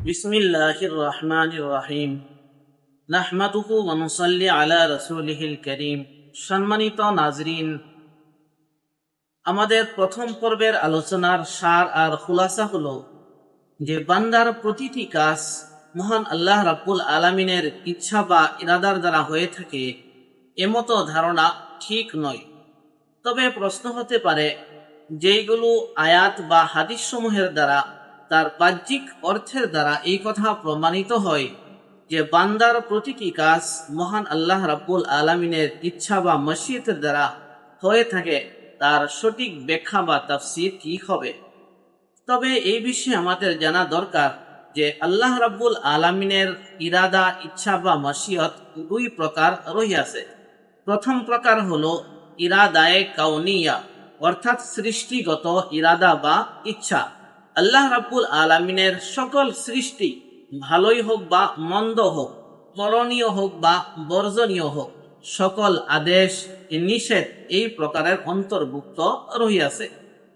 بسم الله الرحمن الرحيم نحمده ونصلي على رسوله الكريم সম্মানিত নাজরিন আমাদের প্রথম পর্বের আলোচনার সার আর খুলাসা হলো যে বান্দার প্রতিটি কাজ মহান আল্লাহ রাব্বুল আলামিনের ইচ্ছা বা ইরাদার দ্বারা হয়ে থাকে এমতো ধারণা ঠিক নয় তবে প্রশ্ন হতে পারে যেইগুলো আয়াত বা হাদিস সমূহের দ্বারা তার বাহ্যিক অর্থের দ্বারা এই কথা প্রমাণিত হয় যে বান্দার প্রতিটি কাজ মহান আল্লাহ রাব্বুল আলমিনের ইচ্ছা বা মসিয়তের দ্বারা হয়ে থাকে। তার সঠিক ব্যাখ্যা বা তাফসির কি হবে? তবে এই বিষয়ে আমাদের জানা দরকার যে আল্লাহ রাব্বুল আলমিনের ইরাদা, ইচ্ছা বা মসিয়ত দুই প্রকার রহিয়াছে। প্রথম প্রকার হল ইরাদায় কাউনিয়া, অর্থাৎ সৃষ্টিগত ইরাদা বা ইচ্ছা। আল্লাহ রাব্বুল আলমিনের সকল সৃষ্টি ভালোই হোক বা মন্দ হোক, করণীয় হোক বা বর্জনীয় হোক, সকল আদেশ নিষেধ এই প্রকারের অন্তর্ভুক্ত রহিয়াছে।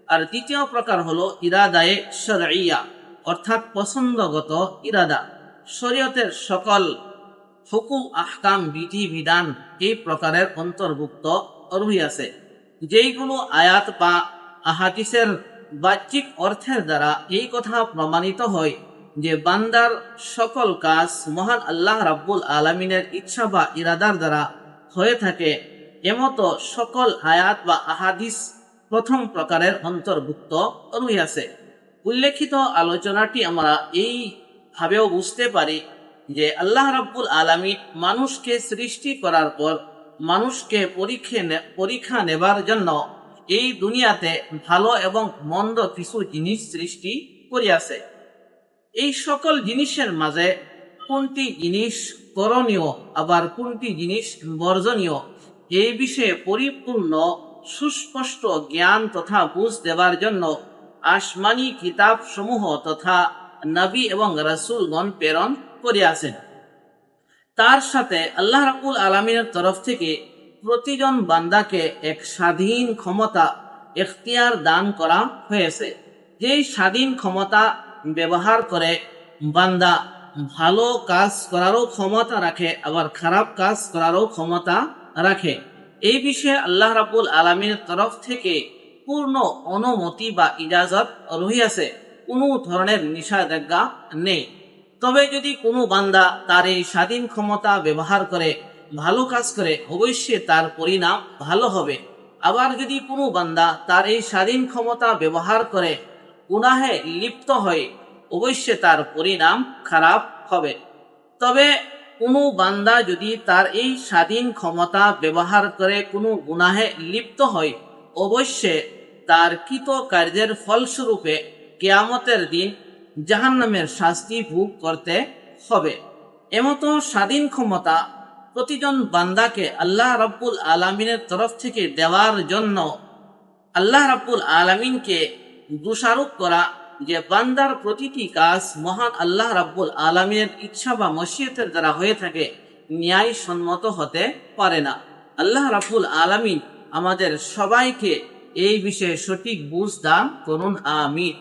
আর দ্বিতীয় প্রকার হলো ইরাদায়ে শরঈয়া, অর্থাৎ পছন্দগত ইরাদা। শরীয়তের সকল হুকুম, আহকাম, বিধি, বিধান এই প্রকারের অন্তর্ভুক্ত রহিয়াছে। যেইগুলো আয়াত বা আহাদিসের বাহ্যিক অর্থের দ্বারা এই কথা প্রমাণিত হয় যে বান্দার সকল কাজ মহান আল্লাহ রাব্বুল আলমিনের ইচ্ছা বা ইরাদার দ্বারা হয়ে থাকে। এমতো সকল আয়াত বা আহাদিস প্রথম প্রকারের অন্তর্ভুক্ত রহিয়াছে উল্লেখিত আলোচনাটি আমরা এই ভাবেও বুঝতে পারি যে আল্লাহ রাব্বুল আলমী মানুষকে সৃষ্টি করার পর মানুষকে পরীক্ষা পরীক্ষা নেবার জন্য এই দুনিয়াতে ভালো এবং মন্দ কিছু জিনিস সৃষ্টি করিয়াছে। এই সকল জিনিসের মাঝে কোনটি জিনিস করণীয়, আবার কোনটি জিনিস বর্জনীয় এই বিষয়ে পরিপূর্ণ সুস্পষ্ট জ্ঞান তথা বুঝ দেবার জন্য আসমানি কিতাব সমূহ তথা নবী এবং রসুলগণ প্রেরণ করিয়াছেন। তার সাথে আল্লাহ রাবুল আলমিনের তরফ থেকে প্রতিজন বান্দাকে এক স্বাধীন ক্ষমতা এখতিয়ার দান করা হয়েছে। যেই স্বাধীন ক্ষমতা ব্যবহার করে বান্দা ভালো কাজ করারও ক্ষমতা রাখে, আবার খারাপ কাজ করারও ক্ষমতা রাখে। এই বিষয়ে আল্লাহ রাবুল আলমীর তরফ থেকে পূর্ণ অনুমতি বা ইজাজত রহিয়াছে। কোনো ধরনের নিষেধাজ্ঞা নেই। তবে যদি কোনো বান্দা তার এই স্বাধীন ক্ষমতা ব্যবহার করে ভালো কাজ করে, অবশ্যই তার পরিণাম ভালো হবে। আবার যদি কোনো বান্দা তার এই স্বাধীন ক্ষমতা ব্যবহার করে, গুনাহে লিপ্ত হয়, অবশ্যই তার পরিণাম খারাপ হবে। তবে কোনো বান্দা যদি তার এই স্বাধীন ক্ষমতা ব্যবহার করে কোনো গুনাহে লিপ্ত হয়, অবশ্যই তার কৃত কার্যের ফলস্বরূপে কেয়ামতের দিন জাহান্নামের শাস্তি ভোগ করতে হবে। এমতো স্বাধীন ক্ষমতা প্রতিজন বান্দাকে আল্লাহ রাব্বুল আলমিনের তরফ থেকে দেওয়ার জন্য আল্লাহ রাব্বুল আলমিনকে দোষারোপ করা যে বান্দার প্রতিটি কাজ মহান আল্লাহ রাব্বুল আলমিনের ইচ্ছা বা মসিয়তের দ্বারা হয়ে থাকে ন্যায় সম্মত হতে পারে না। আল্লাহ রাব্বুল আলমিন আমাদের সবাইকে এই বিষয়ে সঠিক বুঝ দান করুন, আমিন।